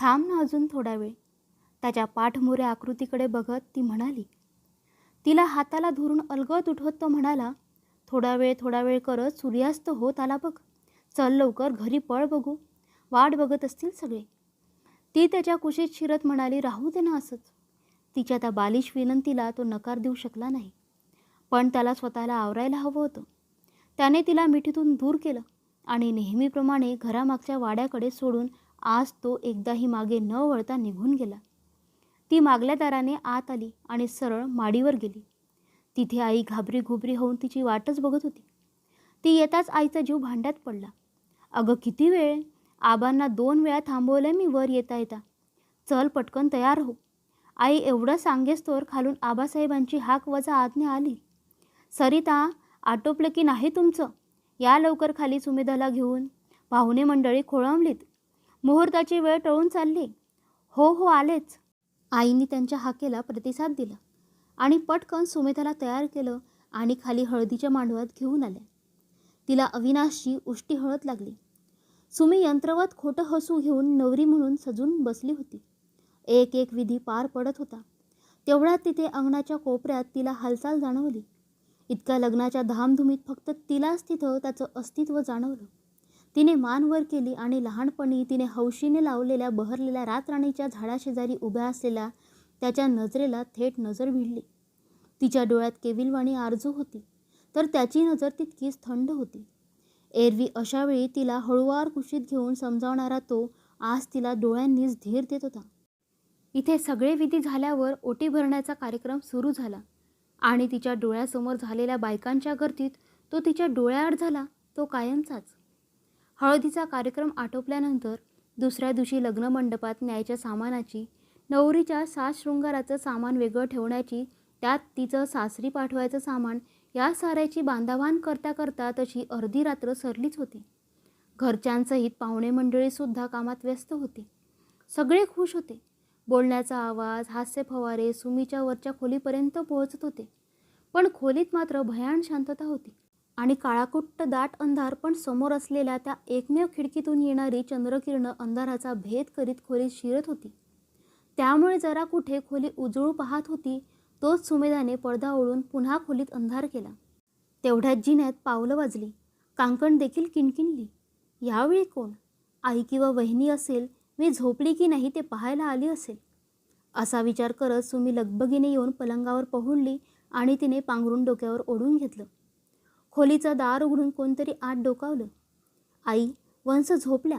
थांब ना अजून थोडा वेळ. त्याच्या पाठमोऱ्या आकृतीकडे बघत ती म्हणाली तिला हाताला धरून अलगत उठवत तो म्हणाला थोडा वेळ थोडा वेळ करत सूर्यास्त होत आला बघ. चल लवकर घरी पळ बघू. वाट बघत असतील सगळे. ती त्याच्या कुशीत शिरत म्हणाली राहू दे ना असंच. तिच्या त्या बालिश विनंतीला तो नकार देऊ शकला नाही. पण त्याला स्वतःला आवरायला हवं होतं. त्याने तिला मिठीतून दूर केलं आणि नेहमीप्रमाणे घरामागच्या वाड्याकडे सोडून आज तो एकदाही मागे न वळता निघून गेला. ती मागल्या दाराने आत आली आणि सरळ माडीवर गेली. तिथे आई घाबरी घुबरी होऊन तिची वाटच बघत होती. ती येताच आईचा जीव भांड्यात पडला. अगं किती वेळ? आबांना दोन वेळा थांबवलंय मी वर येता येता. चल पटकन तयार हो. आई एवढं सांगेस तोर खालून आबासाहेबांची हाक वजा आज्ञा आली. सरिता आटोपलं की नाही तुमचं? या लवकर खाली सुमेधाला घेऊन. पाहुणे मंडळी खोळंबलीत. मुहूर्ताची वेळ टळून चालली. हो हो आलेच. आईने त्यांच्या हाकेला प्रतिसाद दिला आणि पटकन सुमेधाला तयार केलं आणि खाली हळदीच्या मांडवात घेऊन आल्या. तिला अविनाशची उष्टी हळद लागली. सुमी यंत्रवत खोटं हसू घेऊन नवरी म्हणून सजून बसली होती. एक एक विधी पार पडत होता. तेवढ्यात तिथे अंगणाच्या कोपऱ्यात तिला हालचाल जाणवली. इतक्या लग्नाच्या धामधुमीत फक्त तिलाच तिथं त्याचं अस्तित्व जाणवलं. तिने मान वर केली आणि लहानपणी तिने हौशीने लावलेल्या बहरलेल्या रातराणीच्या झाडाशेजारी उभ्या असलेल्या त्याच्या नजरेला थेट नजर भिडली तिच्या डोळ्यात केविलवाणी आरजू होती तर त्याची नजर तितकीच थंड होती. एरवी अशावेळी तिला हळूवार कुशीत घेऊन समजावणारा तो आज तिला डोळ्यांनीच धीर देत होता. इथे सगळे विधी झाल्यावर ओटी भरण्याचा कार्यक्रम सुरू झाला आणि तिच्या डोळ्यासमोर झालेल्या बायकांच्या गर्दीत तो तिच्या डोळ्याआड झाला तो कायमचाच. हळदीचा कार्यक्रम आटोपल्यानंतर दुसऱ्या दिवशी लग्नमंडपात न्यायच्या सामानाची नवरीच्या सास शृंगाराचं सामान वेगळं ठेवण्याची त्यात तिचं सासरी पाठवायचं सामान या साऱ्याची बांधावान करता करता तशी अर्धी रात्र सरलीच होती. घरच्यांसहित पाहुणे मंडळीसुद्धा कामात व्यस्त होती. सगळे खुश होते. बोलण्याचा आवाज हास्य फवारे सुमीच्या वरच्या खोलीपर्यंत पोहोचत होते. पण खोलीत मात्र भयान शांतता होती. आणि काळाकुट्ट दाट अंधार पण समोर असलेल्या त्या एकमेव खिडकीतून येणारी चंद्रकिरणं अंधाराचा भेद करीत खोलीत शिरत होती. त्यामुळे जरा कुठे खोली उजळू पाहत होती तोच सुमेधाने पडदा ओळून पुन्हा खोलीत अंधार केला. तेवढ्यात जिन्यात पावलं वाजली. कांकण देखील किणकिणली. यावेळी कोण? आई किंवा वहिनी असेल मी झोपली की नाही ते पाहायला आली असेल. असा विचार करत सुमी लगबगीने येऊन पलंगावर पहुडली आणि तिने पांघरून डोक्यावर ओढून घेतलं. खोलीचं दार उघडून कोणतरी आत डोकावलं. आई वंस झोपल्या.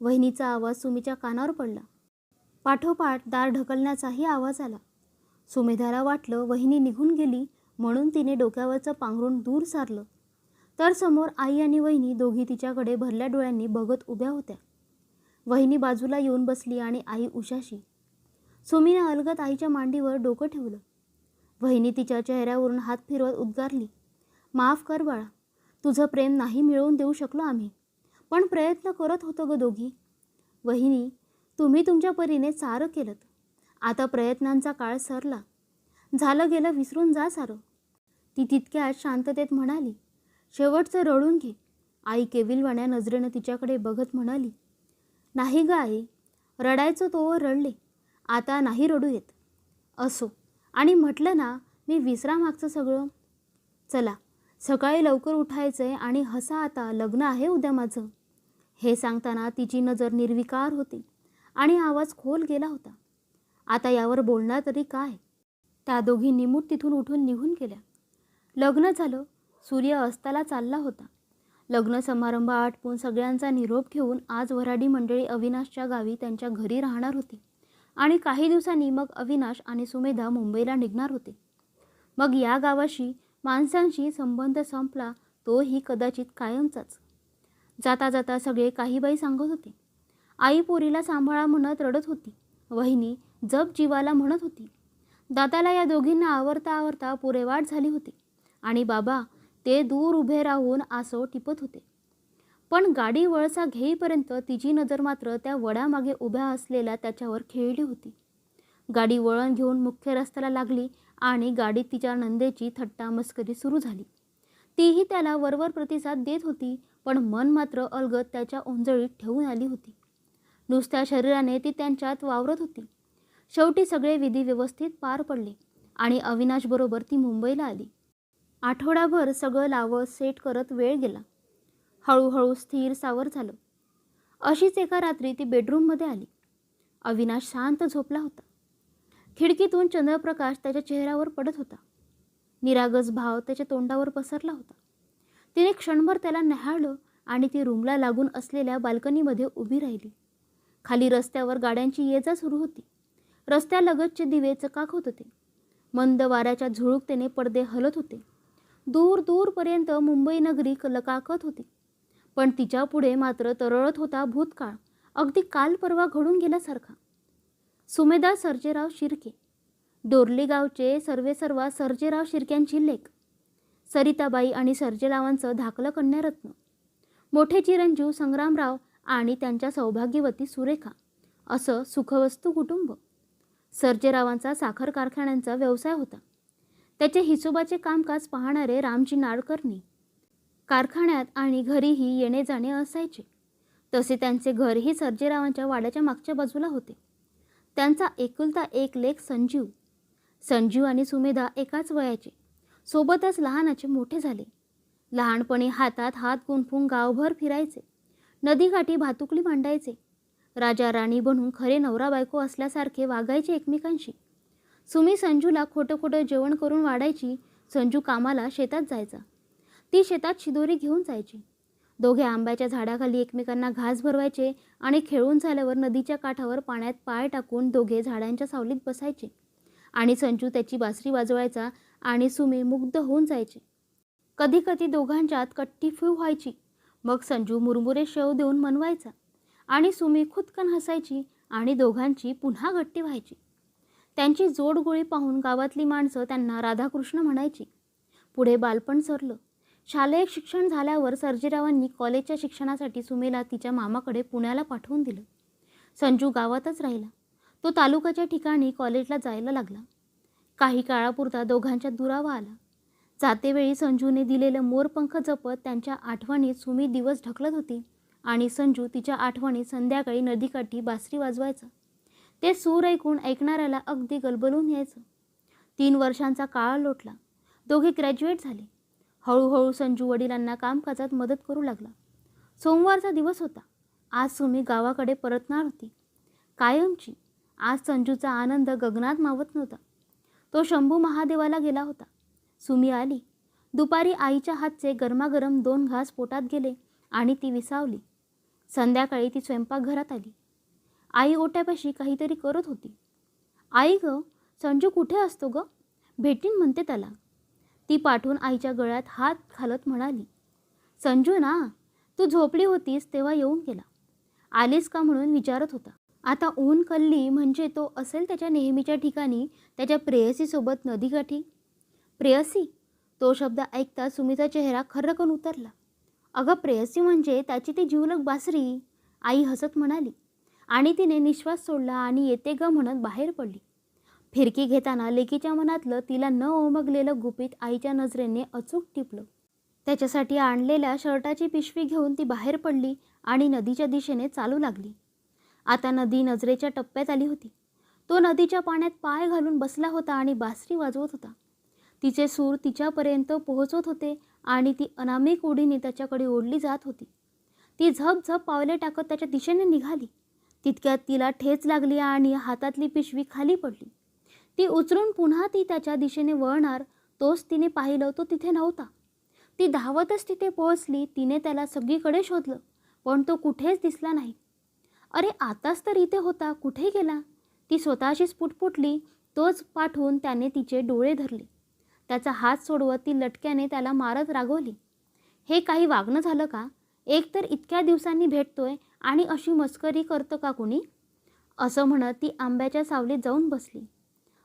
वहिनीचा आवाज सुमीच्या कानावर पडला. पाठोपाठ दार ढकलण्याचाही आवाज आला. सुमेधाला वाटलं वहिनी निघून गेली म्हणून तिने डोक्यावरचं पांघरून दूर सारलं. तर समोर आई आणि वहिनी दोघी तिच्याकडे भरल्या डोळ्यांनी बघत उभ्या होत्या. वहिनी बाजूला येऊन बसली आणि आई उशाशी. सुमीने अलगत आईच्या मांडीवर डोकं ठेवलं. वहिनी तिच्या चेहऱ्यावरून हात फिरवत उद्गारली. माफ कर बाळा. तुझं प्रेम नाही मिळवून देऊ शकलो आम्ही. पण प्रयत्न करत होतो ग दोघी. वहिनी तुम्ही तुमच्या परीने सारं केलं आता प्रयत्नांचा काळ सरला. झालं गेलं विसरून जा सारं. ती तितक्यात शांततेत म्हणाली शेवटचं रडून घे. आई केविलवाण्या नजरेनं तिच्याकडे बघत म्हणाली नाही ग आई. रडायचं तोवर रडले. आता नाही रडू येत. असो. आणि म्हटलं ना मी विसरा मागचं सगळं. चला. सकाळी लवकर उठायचंय आणि हसा आता लग्न आहे उद्या माझं. हे सांगताना तिची नजर निर्विकार होती आणि आवाज खोल गेला होता. आता यावर बोलणार तरी काय? त्या दोघी निमूट तिथून उठून निघून गेल्या. लग्न झालं सूर्य अस्ताला चालला होता. लग्न समारंभ आटपून सगळ्यांचा निरोप घेऊन आज वराडी मंडळी अविनाशच्या गावी त्यांच्या घरी राहणार होती आणि काही दिवसांनी मग अविनाश आणि सुमेधा मुंबईला निघणार होते. मग या गावाशी माणसांशी संबंध संपला तोही कदाचित कायमचाच. जाता जाता सगळे काही बाई सांगत होते. आई पोरीला सांभाळा म्हणत रडत होती. वहिनी जप जीवाला म्हणत होती. दादाला या दोघींना आवरता आवरता पुरेवाट झाली होती आणि बाबा ते दूर उभे राहून आसो टिपत होते. पण गाडी वळसा घेईपर्यंत तिची नजर मात्र त्या वडामागे उभ्या असलेल्या त्याच्यावर खेळली होती. गाडी वळण घेऊन मुख्य रस्त्याला लागली आणि गाडीत तिच्या नंदेची थट्टा मस्करी सुरू झाली. तीही त्याला वरवर प्रतिसाद देत होती पण मन मात्र अलगत त्याच्या ओंजळीत ठेवून आली होती. नुसत्या शरीराने ती त्यांच्यात वावरत होती. शेवटी सगळे विधी व्यवस्थित पार पडले आणि अविनाशबरोबर ती मुंबईला आली. आठवडाभर सगळं लावत सेट करत वेळ गेला. हळूहळू स्थिर सावर झालं. अशीच एका रात्री ती बेडरूममध्ये आली. अविनाश शांत झोपला होता. खिडकीतून चंद्रप्रकाश त्याच्या चेहऱ्यावर पडत होता. निरागस भाव त्याच्या तोंडावर पसरला होता. तिने क्षणभर त्याला न्याहाळलं आणि ती रूमला लागून असलेल्या बाल्कनीमध्ये उभी राहिली. खाली रस्त्यावर गाड्यांची ये जा सुरू होती. रस्त्यालगतचे दिवे चकाकत होते मंद वाऱ्याच्या झुळुकतेने पडदे हलत होते. दूर दूरपर्यंत मुंबई नगरी लकाकत होती. पण तिच्या पुढे मात्र तरळत होता भूतकाळ. अगदी काल परवा घडून गेल्यासारखा. सुमेदा सर्जेराव शिर्के. डोरली गावचे सर्वेसर्वा सर्जेराव शिर्क्यांची लेख. सरिताबाई आणि सर्जेरावांचं धाकलं कन्यारत्न. मोठे चिरंजीव संग्रामराव आणि त्यांच्या सौभाग्यवती सुरेखा. असं सुखवस्तू कुटुंब. सर्जेरावांचा साखर कारखान्यांचा व्यवसाय होता. त्याचे हिशोबाचे कामकाज पाहणारे रामजी नाडकर्णी. कारखान्यात आणि घरीही येणे जाणे असायचे. तसे त्यांचे घरही सर्जेरावांच्या वाड्याच्या मागच्या बाजूला होते. त्यांचा एकुलता एक लेख संजीव. संजीव आणि सुमेधा एकाच वयाचे. सोबतच लहानाचे मोठे झाले. लहानपणी हातात हात गुंफून गावभर फिरायचे. नदीकाठी भातुकली मांडायचे. राजा राणी बनून खरे नवरा बायको असल्यासारखे वागायचे एकमेकांशी. सुमी संजूला खोटं खोटं जेवण करून वाढायची संजू कामाला शेतात जायचा. ती शेतात शिदोरी घेऊन जायची. दोघे आंब्याच्या झाडाखाली एकमेकांना घास भरवायचे आणि खेळून झाल्यावर नदीच्या काठावर पाण्यात पाय टाकून दोघे झाडांच्या सावलीत बसायचे. आणि संजू त्याची बासरी वाजवायचा आणि सुमी मुग्ध होऊन जायचे. कधी कधी दोघांच्यात कट्टी फू व्हायची. मग संजू मुरमुरे शेव देऊन मनवायचा आणि सुमी खुदकन हसायची आणि दोघांची पुन्हा गट्टी व्हायची. त्यांची जोडगोळी पाहून गावातली माणसं त्यांना राधाकृष्ण म्हणायची. पुढे बालपण सरलं. शालेय शिक्षण झाल्यावर सर्जेरावांनी कॉलेजच्या शिक्षणासाठी सुमेला तिच्या मामाकडे पुण्याला पाठवून दिलं. संजू गावातच राहिला. तो तालुक्याच्या ठिकाणी कॉलेजला जायला लागला. काही काळापुरता दोघांच्या दुरावा आला. जातेवेळी संजूने दिलेलं मोरपंख जपत त्यांच्या आठवणीत सुमी दिवस ढकलत होती आणि संजू तिच्या आठवणीत संध्याकाळी नदीकाठी बासरी वाजवायचा. ते सूर ऐकून ऐकणाऱ्याला अगदी गलबलून यायचं. तीन वर्षांचा काळ लोटला. दोघे ग्रॅज्युएट झाले. हळूहळू संजू वडिलांना कामकाजात मदत करू लागला. सोमवारचा दिवस होता. आज सुमी गावाकडे परतणार होती. कायमची आज संजूचा आनंद गगनात मावत नव्हता. तो शंभू महादेवाला गेला होता. सुमी आली. दुपारी आईच्या हातचे गरमागरम दोन घास पोटात गेले आणि ती विसावली. संध्याकाळी ती स्वयंपाकघरात आली. आई ओट्यापाशी काहीतरी करत होती. आई ग संजू कुठे असतो ग? भेटीन म्हणते त्याला. ती पाठवून आईच्या गळ्यात हात घालत म्हणाली संजू ना तू झोपली होतीस तेव्हा येऊन गेला. आलीस का म्हणून विचारत होता. आता ऊन कल्ली म्हणजे तो असेल त्याच्या नेहमीच्या ठिकाणी त्याच्या प्रेयसीसोबत नदीकाठी. प्रेयसी? तो शब्द ऐकता सुमीचा चेहरा खर्रकन उतरला. अगं प्रेयसी म्हणजे त्याची ती जीवलक बासरी. आई हसत म्हणाली. आणि तिने निश्वास सोडला आणि येते ग म्हणत बाहेर पडली. फिरकी घेताना लेकीच्या मनातलं तिला न ओमगलेलं गुपित आईच्या नजरेने अचूक टिपलं. त्याच्यासाठी आणलेल्या शर्टाची पिशवी घेऊन ती बाहेर पडली आणि नदीच्या दिशेने चालू लागली. आता नदी नजरेच्या टप्प्यात आली होती. तो नदीच्या पाण्यात पाय घालून बसला होता आणि बासरी वाजवत होता. तिचे सूर तिच्यापर्यंत पोहोचत होते आणि ती अनामिक उडीने त्याच्याकडे ओढली जात होती. ती झप झप पावले टाकत त्याच्या दिशेने निघाली. तितक्यात तिला ठेच लागली आणि हातातली पिशवी खाली पडली. ती उचलून पुन्हा ती त्याच्या दिशेने वळणार तोच तिने पाहिलं तो तिथे नव्हता. ती धावतच तिथे पोहोचली तिने त्याला सगळीकडे शोधलं पण तो कुठेच दिसला नाही. अरे आताच तर इथे होता कुठे गेला? ती स्वतःशीच पुटपुटली तोच पाठवून त्याने तिचे डोळे धरले. त्याचा हात सोडवत ती लटक्याने त्याला मारत रागवली. हे काही वागणं झालं का? एक तर इतक्या दिवसांनी भेटतोय आणि अशी मस्करी करतं का कुणी? असं म्हणत ती आंब्याच्या सावलीत जाऊन बसली.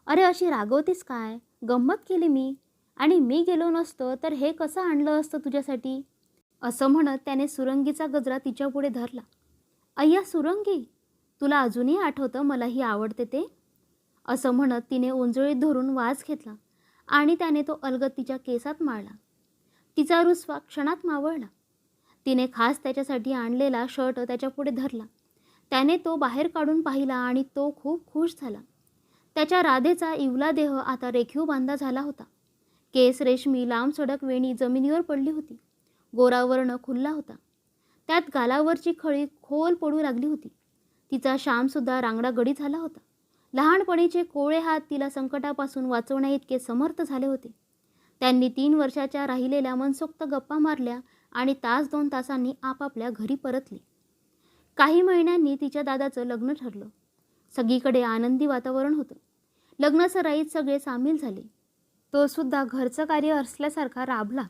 अरे अशी रागवतीस काय? गंमत केली मी. आणि मी गेलो नसतो तर हे कसं आणलं असतं तुझ्यासाठी? असं म्हणत त्याने सुरंगीचा गजरा तिच्यापुढे धरला. अय्या सुरंगी! तुला अजूनही आठवतं मला ही आवडते ते? असं म्हणत तिने उंजळीत धरून वास घेतला आणि त्याने तो अलगत तिच्या केसात माळला. तिचा रुसवा क्षणात मावळला. तिने खास त्याच्यासाठी आणलेला शर्ट त्याच्यापुढे धरला. त्याने तो बाहेर काढून पाहिला आणि तो खूप खुश झाला. त्याच्या राधेचा इवला देह आता रेखीव बांधा झाला होता. केस रेशमी लांब सडक वेणी जमिनीवर पडली होती. गोरावर्ण खुल्ला होता. त्यात गालावरची खळी खोल पडू लागली होती. तिचा श्यामसुद्धा रांगडा गडी झाला होता. लहानपणीचे कोळे हात तिला संकटापासून वाचवण्याइतके समर्थ झाले होते. त्यांनी तीन वर्षाच्या राहिलेल्या मनसोक्त गप्पा मारल्या आणि तास दोन तासांनी आपापल्या घरी परतले. काही महिन्यांनी तिच्या दादाचं लग्न ठरलं. सगळीकडे आनंदी वातावरण होतं. लग्नसराईत सगळे सामील झाले. तो सुद्धा घरचं कार्य असल्यासारखा राबला.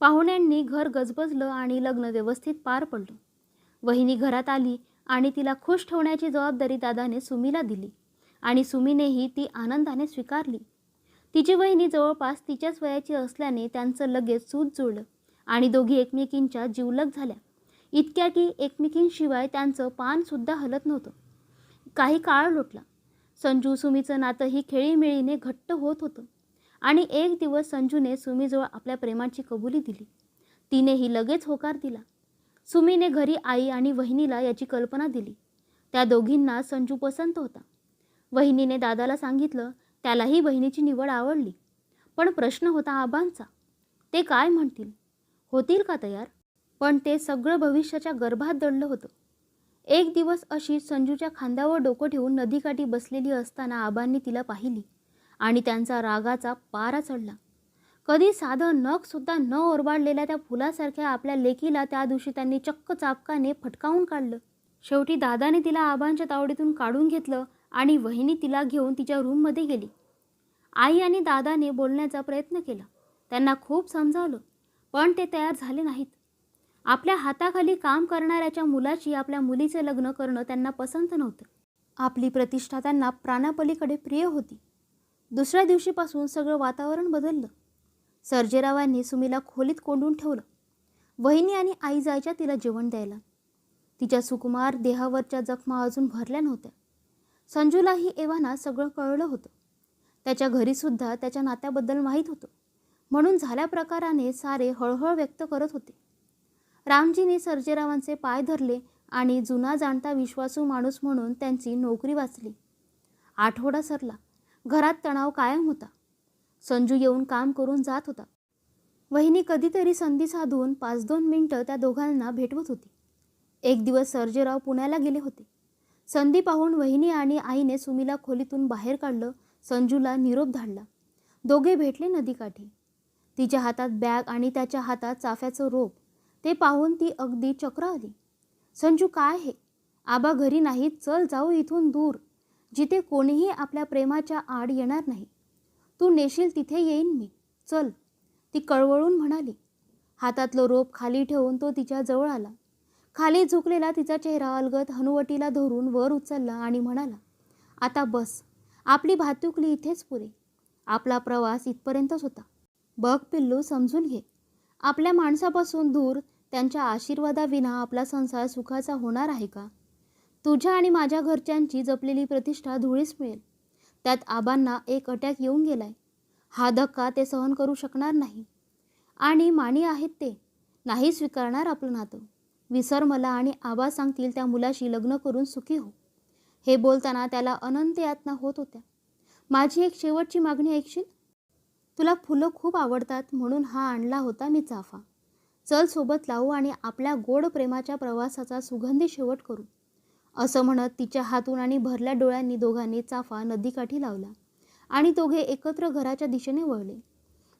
पाहुण्यांनी घर गजबजलं आणि लग्न व्यवस्थित पार पडलं. वहिनी घरात आली आणि तिला खुश ठेवण्याची जबाबदारी दादाने सुमीला दिली आणि सुमीनेही ती आनंदाने स्वीकारली. तिची वहिनी जवळपास तिच्याच वयाची असल्याने त्यांचं लगेच सूत जुळलं आणि दोघी एकमेकींच्या जिवलग झाल्या. इतक्या की एकमेकींशिवाय त्यांचं पानसुद्धा हलत नव्हतं. काही काळ लोटला. संजू सुमीचं नातं ही खेळीमेळीने घट्ट होत होतं. आणि एक दिवस संजूने सुमीजवळ आपल्या प्रेमाची कबुली दिली. तिनेही लगेच होकार दिला. सुमीने घरी आई आणि वहिनीला याची कल्पना दिली. त्या दोघींना संजू पसंत होता. वहिनीने दादाला सांगितलं त्यालाही बहिणीची निवड आवडली. पण प्रश्न होता आबांचा. ते काय म्हणतील? होतील का तयार? पण ते सगळं भविष्याच्या गर्भात दडलं होतं. एक दिवस अशी संजूच्या खांद्यावर डोकं ठेवून नदीकाठी बसलेली असताना आबांनी तिला पाहिली आणि त्यांचा रागाचा पारा चढला. कधी साधं नखसुद्धा न ओरबाडलेल्या त्या फुलासारख्या आपल्या लेकीला त्या दिवशी त्यांनी चक्क चापकाने फटकावून काढलं. शेवटी दादाने तिला आबांच्या तावडीतून काढून घेतलं आणि वहिनी तिला घेऊन तिच्या रूममध्ये गेली. आई आणि दादाने बोलण्याचा प्रयत्न केला. त्यांना खूप समजावलं पण ते तयार झाले नाहीत. आपल्या हाताखाली काम करणाऱ्याच्या मुलाची आपल्या मुलीचे लग्न करणं त्यांना पसंत नव्हतं. आपली प्रतिष्ठा त्यांना प्राणापलीकडे प्रिय होती. दुसऱ्या दिवशीपासून सगळं वातावरण बदललं. सर्जेरावांनी सुमीला खोलीत कोंडून ठेवलं. वहिनी आणि आई जायच्या तिला जेवण द्यायला. तिच्या सुकुमार देहावरच्या जखमा अजून भरल्या नव्हत्या. संजूलाही एव्हाना सगळं कळलं होतं. त्याच्या घरीसुद्धा त्याच्या नात्याबद्दल माहीत होतं. म्हणून झाल्या प्रकाराने सारे हळहळ व्यक्त करत होते. रामजीने सर्जेरावांचे पाय धरले आणि जुना जाणता विश्वासू माणूस म्हणून त्यांची नोकरी वाचली. आठवडा सरला. घरात तणाव कायम होता. संजू येऊन काम करून जात होता. वहिनी कधीतरी संधी साधून पाच दोन मिनटं त्या दोघांना भेटवत होती. एक दिवस सर्जेराव पुण्याला गेले होते. संधी पाहून वहिनी आणि आईने सुमीला खोलीतून बाहेर काढलं संजूला निरोप धाडला. दोघे भेटले नदीकाठी. तिच्या हातात बॅग आणि त्याच्या हातात चाफ्याचं रोप. ते पाहून ती अगदी चक्र आली संजू काय हे? आबा घरी नाहीत चल जाऊ इथून दूर. जिथे कोणीही आपल्या प्रेमाच्या आड येणार नाही. तू नेशील तिथे येईन मी. चल. ती कळवळून म्हणाली. हातातलं रोप खाली ठेवून तो तिच्या जवळ आला. खाली झुकलेला तिचा चेहरा अलगत हनुवटीला धरून वर उचलला आणि म्हणाला आता बस. आपली भातुकली इथेच पुरे. आपला प्रवास इथपर्यंतच होता. बघ पिल्लू समजून घे. आपल्या माणसापासून दूर त्यांच्या आशीर्वादाविना आपला संसार सुखाचा होणार आहे का? तुझ्या आणि माझ्या घरच्यांची जपलेली प्रतिष्ठा धुळीस मिळेल. त्यात आबांना एक अटॅक येऊन गेलाय. हा धक्का ते सहन करू शकणार नाही. आणि माणी आहेत ते. नाही स्वीकारणार आपलं नातं. विसर मला आणि आबा सांगतील त्या मुलाशी लग्न करून सुखी हो. हे बोलताना त्याला अनंत यातना होत होत्या. माझी एक शेवटची मागणी ऐकशील? तुला फुलं खूप आवडतात म्हणून हा आणला होता मी चाफा. चल सोबत लावू आणि आपल्या गोड प्रेमाच्या प्रवासाचा सुगंधी शेवट करू. असं म्हणत तिच्या हातून आणि भरल्या डोळ्यांनी दोघांनी चाफा नदीकाठी लावला आणि दोघे एकत्र घराच्या दिशेने वळले.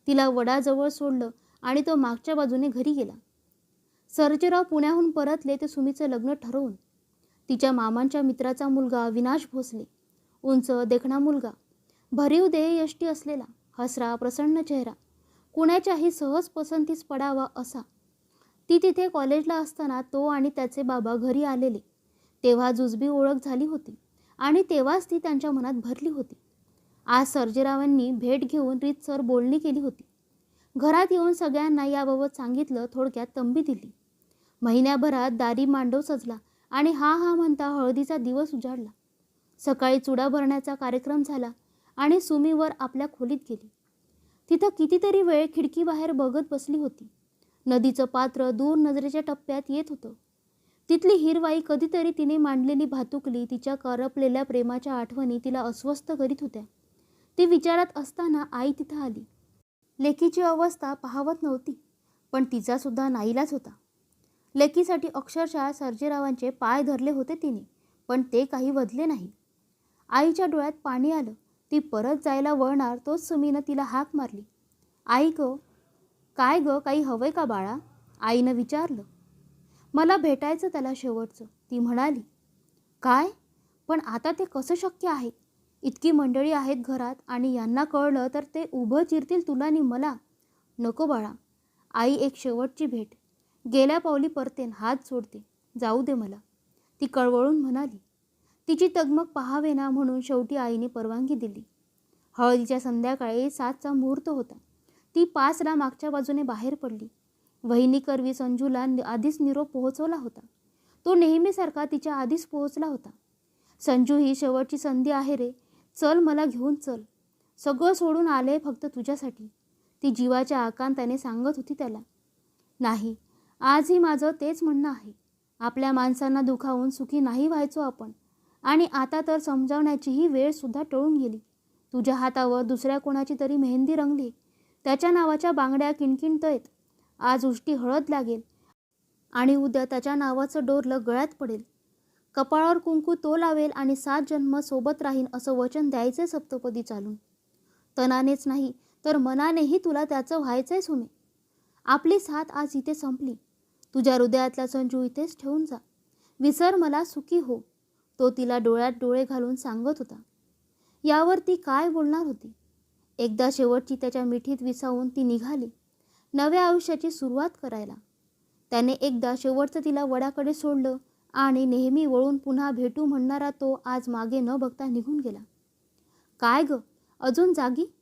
तिला वडाजवळ सोडलं आणि तो मागच्या बाजूने घरी गेला. सर्जेराव पुण्याहून परतले ते सुमीचं लग्न ठरवून. तिच्या मामांच्या मित्राचा मुलगा विनाश भोसले उंच देखणा मुलगा भरीव देह यष्टी असलेला हसरा प्रसन्न चेहरा कुणाच्याही सहज पसंतीस पडावा असा ती तिथे कॉलेजला असताना तो आणि त्याचे बाबा घरी आलेले. तेव्हा जुजबी ओळख झाली होती आणि तेव्हाच ती त्यांच्या मनात भरली होती. आज सर्जेरावांनी भेट घेऊन रीतसर बोलणी केली होती. घरात येऊन सगळ्यांना याबाबत सांगितलं थोडक्यात तंबी दिली. महिन्याभरात दारी मांडव सजला आणि हा हा म्हणता हळदीचा दिवस उजाडला. सकाळी चुडा भरण्याचा कार्यक्रम झाला आणि सुमीवर आपल्या खोलीत गेली. तिथं कितीतरी वेळ खिडकीबाहेर बघत बसली होती. नदीचं पात्र दूर नजरेच्या टप्प्यात येत होतं. तिथली हिरवाई कधीतरी तिने मांडलेली भातुकली तिच्या करपलेल्या प्रेमाच्या आठवणी तिला अस्वस्थ करीत होत्या. ती विचारात असताना आई तिथं आली. लेकीची अवस्था पाहवत नव्हती पण तिचा सुद्धा नाईलाज होता. लेकीसाठी अक्षरशः सर्जेरावांचे पाय धरले होते तिने पण ते काही वधले नाही. आईच्या डोळ्यात पाणी आलं. ती परत जायला वळणार तोच सुमीनं तिला हाक मारली. आई ग काय गं काही हवंय का बाळा? आईनं विचारलं. मला भेटायचं त्याला शेवटचं. ती म्हणाली काय? पण आता ते कसं शक्य आहे? इतकी मंडळी आहेत घरात आणि यांना कळलं तर ते उभं चिरतील तुला आणि मला. नको बाळा आई एक शेवटची भेट. गेल्या पावली परतेन हात सोडते जाऊ दे मला. ती कळवळून म्हणाली तिची तगमग पहावे ना म्हणून शेवटी आईने परवानगी दिली. हळदीच्या संध्याकाळी सातचा मुहूर्त होता. ती पाचला मागच्या बाजूने बाहेर पडली. वहिनी करवी संजूला आधीच निरोप पोहोचवला होता. तो नेहमीसारखा तिच्या आधीच पोहोचला होता. संजू ही शेवटची संधी आहे रे. चल मला घेऊन चल. सगळं सोडून आले फक्त तुझ्यासाठी. ती जीवाच्या आकांताने सांगत होती त्याला. नाही आजही माझं तेच म्हणणं आहे. आपल्या माणसांना दुखावून सुखी नाही व्हायचो आपण. आणि आता तर समजावण्याचीही वेळसुद्धा टळून गेली. तुझ्या हातावर दुसऱ्या कोणाची तरी मेहंदी रंगली. त्याच्या नावाच्या बांगड्या किणकिणतयत. आज उष्टी हळद लागेल आणि उद्या त्याच्या नावाचं डोरलं गळ्यात पडेल. कपाळावर कुंकू तो लावेल आणि सात जन्म सोबत राहीन असं वचन द्यायचे सप्तपदी चालून. तनानेच नाही तर मनानेही तुला त्याचं व्हायचंय सुमे आपली साथ आज इथे संपली. तुझ्या हृदयातला संजू इथेच ठेवून जा. विसर मला सुखी हो. तो तिला डोळ्यात डोळे घालून सांगत होता. यावर ती काय बोलणार होती? एकदा शेवटची त्याच्या मिठीत विसावून ती निघाली. नव्या आयुष्याची सुरुवात करायला. त्याने एकदा शेवटचं तिला वडाकडे सोडलं आणि नेहमी वळून पुन्हा भेटू म्हणणारा तो आज मागे न बघता निघून गेला. काय ग? अजून जागी?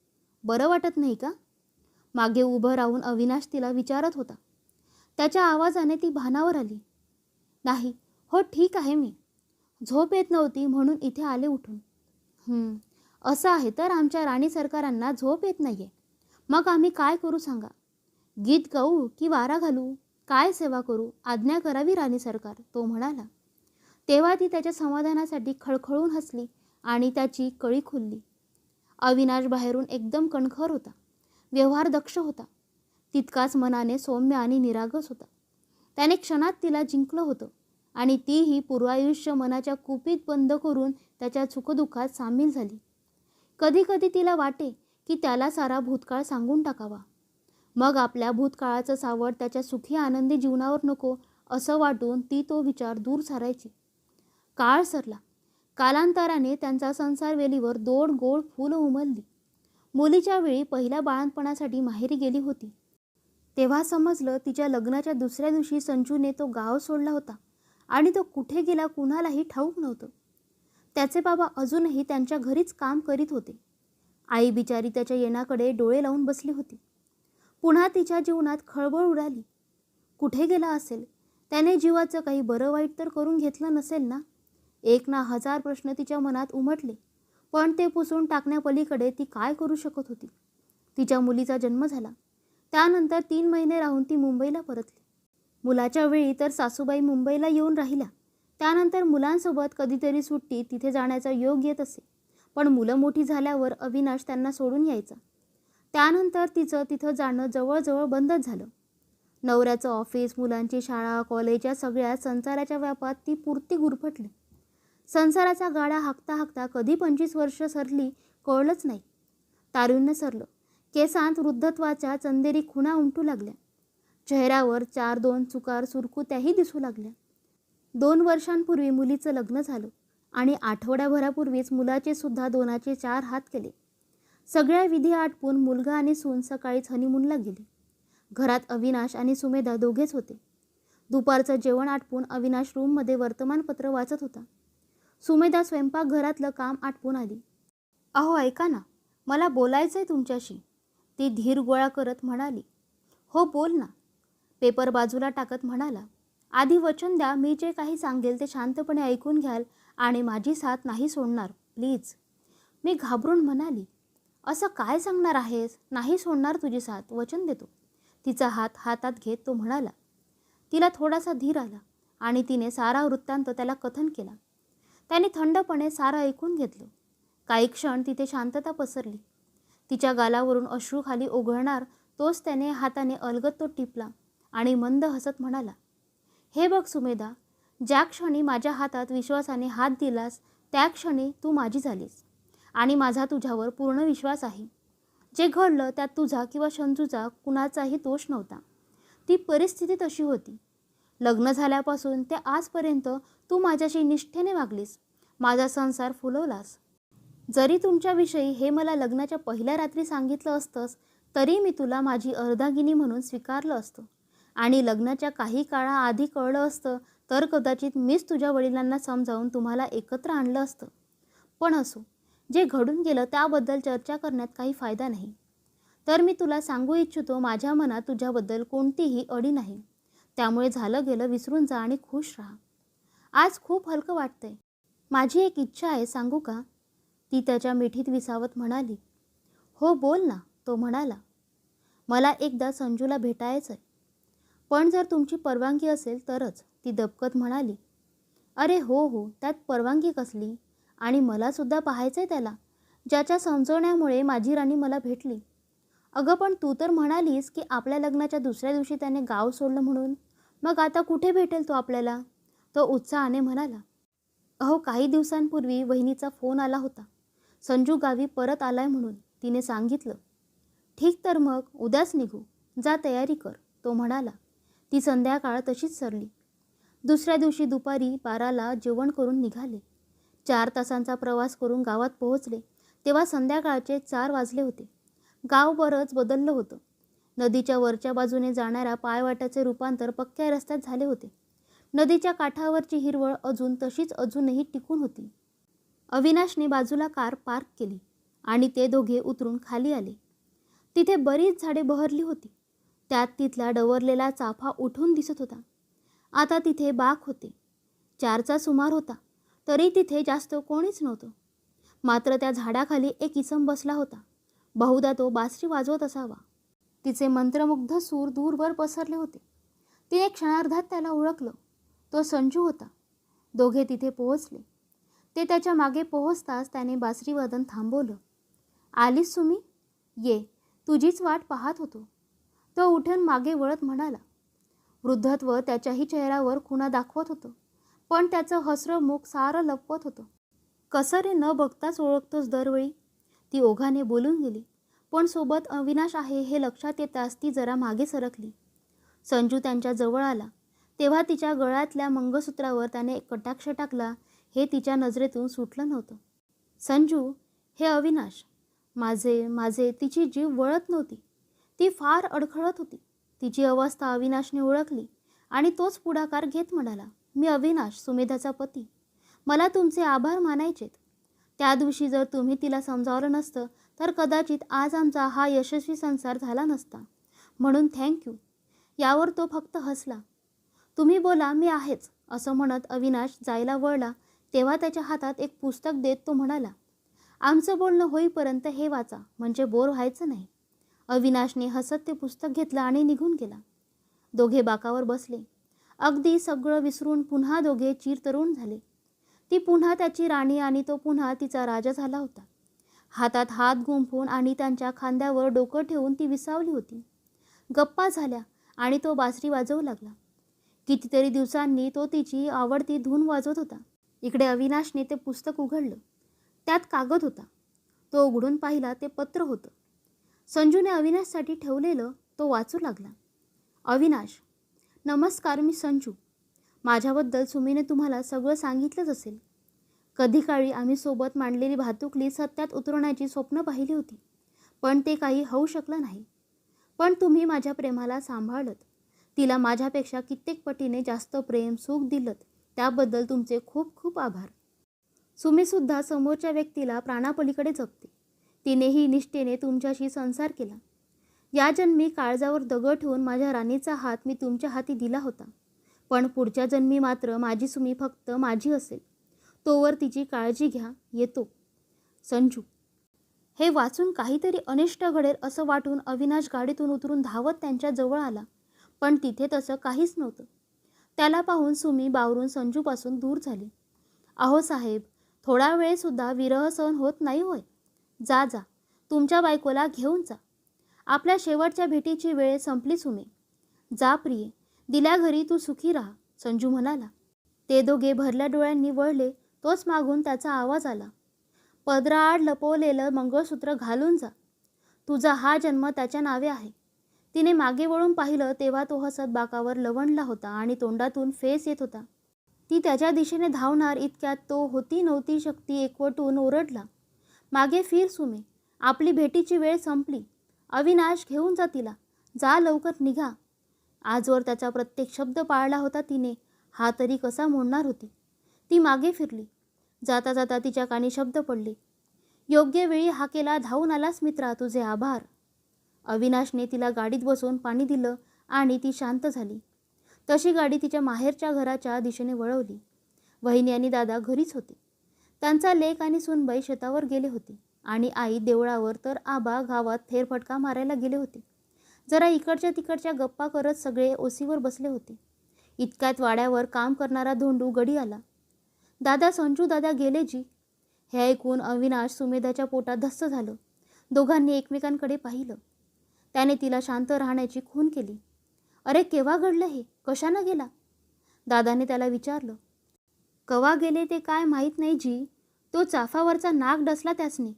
बरं वाटत नाही का? मागे उभं राहून अविनाश तिला विचारत होता. त्याच्या आवाजाने ती भानावर आली. नाही हो ठीक आहे मी. झोप येत नव्हती म्हणून इथे आले उठून. असं आहे तर आमच्या राणी सरकारांना झोप येत नाही आहे मग आम्ही काय करू सांगा? गीत गाऊ की वारा घालू? काय सेवा करू? आज्ञा करावी राणी सरकार? तो म्हणाला. तेव्हा ती त्याच्या समाधानासाठी खळखळून हसली आणि त्याची कळी खुलली. अविनाश बाहेरून एकदम कणखर होता. व्यवहार दक्ष होता. तितकाच मनाने सौम्य आणि निरागस होता. त्याने क्षणात तिला जिंकलं होतं आणि तीही पूर्वायुष्य मनाच्या कुपीत बंद करून त्याच्या सुखदुःखात सामील झाली. कधी कधी तिला वाटे की त्याला सारा भूतकाळ सांगून टाकावा. मग आपल्या भूतकाळाचं सावड त्याच्या सुखी आनंदी जीवनावर नको असं वाटून ती तो विचार दूर सारायची. काळ सरला. कालांतराने त्यांचा संसार वेलीवर दोन गोड फुलं उमलली. मुलीच्या वेळी पहिल्या बाळणपणासाठी माहेरी गेली होती. तेव्हा समजलं तिच्या लग्नाच्या दुसऱ्या दिवशी संजूने तो गाव सोडला होता आणि तो कुठे गेला कुणालाही ठाऊक नव्हतं. त्याचे बाबा अजूनही त्यांच्या घरीच काम करीत होते. आई बिचारी त्याच्या येण्याकडे डोळे लावून बसली होती. पुन्हा तिच्या जीवनात खळबळ उडाली. कुठे गेला असेल? त्याने जीवाचं काही बरं वाईट तर करून घेतलं नसेल ना? एक ना हजार प्रश्न तिच्या मनात उमटले पण ते पुसून टाकण्यापलीकडे ती काय करू शकत होती? तिच्या मुलीचा जन्म झाला. त्यानंतर तीन महिने राहून ती मुंबईला परतली. मुलाच्या वेळी तर सासूबाई मुंबईला येऊन राहिल्या. त्यानंतर मुलांसोबत कधीतरी सुट्टी तिथे जाण्याचा योग येत असे. पण मुलं मोठी झाल्यावर अविनाश त्यांना सोडून यायचा. त्यानंतर तिचं तिथं जाणं जवळजवळ बंदच झालं. नवऱ्याचं ऑफिस मुलांची शाळा कॉलेज या सगळ्या संसाराच्या व्यापात ती पुरती गुरफटली. संसाराचा गाडा हाकता हाकता कधी पंचवीस वर्ष सरली कळलंच नाही. तारुण्य सरलं. केसांत वृद्धत्वाच्या चंदेरी खुणा उमटू लागल्या. चेहऱ्यावर चार दोन चुकार सुरकुत्याही दिसू लागल्या. दोन वर्षांपूर्वी मुलीचं लग्न झालं आणि आठवड्याभरापूर्वीच मुलाचे सुद्धा दोनाचे चार हात केले. सगळ्या विधी आटपून मुलगा आणि सून सकाळीच हनीमूनला गेले. घरात अविनाश आणि सुमेधा दोघेच होते. दुपारचं जेवण आटपून अविनाश रूममध्ये वर्तमानपत्र वाचत होता. सुमेधा स्वयंपाकघरातलं काम आटपून आली. अहो ऐका ना मला बोलायचं आहे तुमच्याशी. ती धीर गोळा करत म्हणाली. हो बोल ना. पेपर बाजूला टाकत म्हणाला. आधी वचन द्या मी जे काही सांगेल ते शांतपणे ऐकून घ्याल आणि माझी साथ नाही सोडणार प्लीज. मी घाबरून म्हणाली असं काय सांगणार आहेस? नाही सोडणार तुझी साथ वचन देतो. तिचा हात हातात घेत तो म्हणाला. तिला थोडासा धीर आला आणि तिने सारा वृत्तांत त्याला कथन केला. त्याने थंडपणे सारं ऐकून घेतलं. काही क्षण तिथे शांतता पसरली. तिच्या गालावरून अश्रूखाली ओघळणार तोच त्याने हाताने अलगत तो टिपला आणि मंद हसत म्हणाला हे बघ सुमेधा ज्या क्षणी माझ्या हातात विश्वासाने हात दिलास त्या क्षणी तू माझी झालीस. आणि माझा तुझ्यावर पूर्ण विश्वास आहे. जे घडलं त्यात तुझा किंवा शंजूचा कुणाचाही दोष नव्हता. ती परिस्थिती तशी होती. लग्न झाल्यापासून ते आजपर्यंत तू माझ्याशी निष्ठेने वागलीस. माझा संसार फुलवलास. जरी तुमच्याविषयी हे मला लग्नाच्या पहिल्या रात्री सांगितलं असतंस तरी मी तुला माझी अर्धागिनी म्हणून स्वीकारलं असतं. आणि लग्नाच्या काही काळाआधी कळलं असतं तर कदाचित मीच तुझ्या वडिलांना समजावून तुम्हाला एकत्र आणलं असतं. पण असो जे घडून गेलं त्याबद्दल चर्चा करण्यात काही फायदा नाही. तर मी तुला सांगू इच्छितो माझ्या मनात तुझ्याबद्दल कोणतीही अडी नाही. त्यामुळे झालं गेलं विसरून जा आणि खुश राहा. आज खूप हलकं वाटतंय. माझी एक इच्छा आहे सांगू का? ती त्याच्या मिठीत विसावत म्हणाली. हो बोल ना तो म्हणाला. मला एकदा संजूला भेटायचं आहे पण जर तुमची परवानगी असेल तरच ती दबकत म्हणाली. अरे हो हो त्यात परवानगी कसली? आणि मलासुद्धा पाहायचं आहे त्याला. ज्याच्या समजवण्यामुळे माझी राणी मला भेटली. अगं पण तू तर म्हणालीस की आपल्या लग्नाच्या दुसऱ्या दिवशी त्याने गाव सोडलं म्हणून. मग आता कुठे भेटेल तो आपल्याला? तो उत्साहाने म्हणाला. अहो काही दिवसांपूर्वी वहिनीचा फोन आला होता. संजू गावी परत आलाय म्हणून तिने सांगितलं. ठीक तर मग उद्याच निघू. जा तयारी कर तो म्हणाला. ती संध्याकाळ तशीच सरली. दुसऱ्या दिवशी दुपारी बाराला जेवण करून निघाले. चार तासांचा प्रवास करून गावात पोहोचले. तेव्हा संध्याकाळचे चार वाजले होते. गाव बरंच बदललं होतं. नदीच्या वरच्या बाजूने जाणाऱ्या पायवाट्याचे रूपांतर पक्क्या रस्त्यात झाले होते. नदीच्या काठावरची हिरवळ अजून तशीच अजूनही टिकून होती. अविनाशने बाजूला कार पार्क केली आणि ते दोघे उतरून खाली आले. तिथे बरीच झाडे बहरली होती. त्यात तिथला डवरलेला चाफा उठून दिसत होता. आता तिथे बाक होते. चारचा सुमार होता. तरी तिथे जास्त कोणीच नव्हतं. मात्र त्या झाडाखाली एक इसम बसला होता. बहुधा तो बासरी वाजवत असावा. तिचे मंत्रमुग्ध सूर दूरवर पसरले होते. तिने क्षणार्धात त्याला ओळखलं. तो संजू होता. दोघे तिथे पोहोचले. ते त्याच्यामागे पोहोचताच त्याने बासरीवादन थांबवलं. आलीस सुमी ये. तुझीच वाट पाहत होतो. तो उठून मागे वळत म्हणाला वृद्धत्व त्याच्याही चेहऱ्यावर खुणा दाखवत होतं पण त्याचं हसरं मुख सारं लपवत होतं. कसं रे न बघताच ओळखतोस दरवेळी. ती ओघाने बोलून गेली पण सोबत अविनाश आहे हे लक्षात येताच ती जरा मागे सरकली. संजू त्यांच्या जवळ आला. तेव्हा तिच्या गळ्यातल्या मंगळसूत्रावर त्याने कटाक्ष टाकला हे तिच्या नजरेतून सुटलं नव्हतं. संजू हे अविनाश माझे माझे तिची जीव वळत नव्हती. ती फार अडखळत होती. तिची अवस्था अविनाशने ओळखली आणि तोच पुढाकार घेत म्हणाला मी अविनाश सुमेधाचा पती. मला तुमचे आभार मानायचेत. त्या दिवशी जर तुम्ही तिला समजावलं नसतं तर कदाचित आज आमचा हा यशस्वी संसार झाला नसता. म्हणून थँक्यू यावर तो फक्त हसला. तुम्ही बोला मी आहेच असं म्हणत अविनाश जायला वळला. तेव्हा त्याच्या हातात एक पुस्तक देत तो म्हणाला आमचं बोलणं होईपर्यंत हे वाचा म्हणजे बोर व्हायचं नाही. अविनाशने हसत ते पुस्तक घेतलं आणि निघून गेला. दोघे बाकावर बसले. अगदी सगळं विसरून पुन्हा दोघे चिरतरुण झाले. ती पुन्हा त्याची राणी आणि तो पुन्हा तिचा राजा झाला होता. हातात हात गुंफून आणि त्यांच्या खांद्यावर डोकं ठेवून ती विसावली होती. गप्पा झाल्या आणि तो बासरी वाजवू लागला. कितीतरी दिवसांनी तो तिची आवडती धून वाजवत होता. इकडे अविनाशने ते पुस्तक उघडलं. त्यात कागद होता. तो उघडून पाहिला ते पत्र होतं. संजूने अविनाशसाठी ठेवलेलं तो वाचू लागला. अविनाश नमस्कार मी संजू. माझ्याबद्दल सुमीने तुम्हाला सगळं सांगितलंच असेल. कधी काळी आम्ही सोबत मांडलेली भातुकली सत्यात उतरवण्याची स्वप्न पाहिली होती पण ते काही होऊ शकलं नाही. पण तुम्ही माझ्या प्रेमाला सांभाळत तिला माझ्यापेक्षा कित्येक पटीने जास्त प्रेम सुख दिलं. त्याबद्दल तुमचे खूप खूप आभार. सुमीसुद्धा समोरच्या व्यक्तीला प्राणापलीकडे जपते. तिनेही निष्ठेने तुमच्याशी संसार केला. या जन्मी काळजावर दगड ठेवून माझ्या राणीचा हात मी तुमच्या हाती दिला होता. पण पुढच्या जन्मी मात्र माझी सुमी फक्त माझी असेल. तोवर तिची काळजी घ्या येतो. संजू. हे वाचून काहीतरी अनिष्ट घडेल असं वाटून अविनाश गाडीतून उतरून धावत त्यांच्या जवळ आला. पण तिथे तसं काहीच नव्हतं. त्याला पाहून सुमी बावरून संजूपासून दूर झाली. अहो साहेब थोडा वेळसुद्धा विरह सहन होत नाही होय? जा जा. तुमच्या बायकोला घेऊन जा. आपल्या शेवटच्या भेटीची वेळ संपली सुमे. जा प्रिये. दिल्या घरी तू सुखी राहा संजू म्हणाला. ते दोघे भरल्या डोळ्यांनी वळले तोच मागून त्याचा आवाज आला. पदराआड लपवलेलं मंगळसूत्र घालून जा. तुझा हा जन्म त्याच्या नावे आहे. तिने मागे वळून पाहिलं तेव्हा तो हसत बाकावर लवणला होता आणि तोंडातून फेस येत होता. ती त्याच्या दिशेने धावणार इतक्यात तो होती नव्हती शक्ती एकवटून ओरडला. मागे फिर सुमे. आपली भेटीची वेळ संपली. अविनाश घेऊन जा तिला. जा लवकर निघा. आजवर त्याचा प्रत्येक शब्द पाळला होता तिने. हा तरी कसा मोडणार होती? ती मागे फिरली. जाता जाता तिच्या कानी शब्द पडले. योग्य वेळी हाकेला धावून आलास मित्रा तुझे आभार. अविनाशने तिला गाडीत बसवून पाणी दिलं आणि ती शांत झाली. तशी गाडी तिच्या माहेरच्या घराच्या दिशेने वळवली. वहिनी आणि दादा घरीच होते. त्यांचा लेक आणि सुनबाई शेतावर गेले होते. आणि आई देवळावर तर आबा गावात फेरफटका मारायला गेले होते. जरा इकडच्या तिकडच्या गप्पा करत सगळे ओसीवर बसले होते. इतक्यात वाड्यावर काम करणारा धोंडू गडी आला. दादा संजू दादा गेले जी? हे ऐकून अविनाश सुमेधाच्या पोटात धस्त झालं. दोघांनी एकमेकांकडे पाहिलं. त्याने तिला शांत राहण्याची खून केली. अरे केव्हा घडलं हे? कशानं गेला? दादाने त्याला विचारलं. कवा गेले ते काय माहीत नाही जी. तो चाफावरचा नाक डसला त्यासने.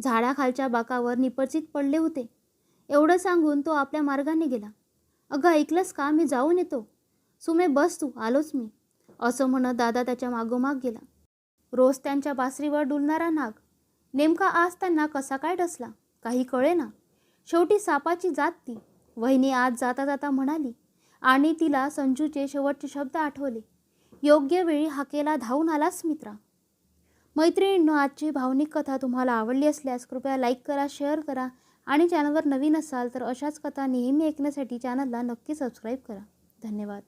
झाडाखालच्या बाकावर निपचित पडले होते. एवढं सांगून तो आपल्या मार्गाने गेला. अगं ऐकलंस का? मी जाऊन येतो. सुमे बस तू. आलोच मी. असं म्हणत दादा त्याच्या मागोमाग गेला. रोज त्यांच्या बासरीवर डुलणारा नाग. नेमका आज त्यांना कसा काय डसला? काही कळे ना शेवटी सापाची जात ती. वहिनी आज जाता जाता म्हणाली. आणि तिला संजूचे शेवटचे शब्द आठवले. योग्य वेळी हाकेला धावून आलास मित्रा. मैत्रिणींनो आजची भावनिक कथा तुम्हाला आवडली असल्यास कृपया लाईक करा शेअर करा आणि चॅनलवर नवीन असाल तर अशाच कथा नेहमी ऐकण्यासाठी चॅनलला नक्की सबस्क्राईब करा. धन्यवाद.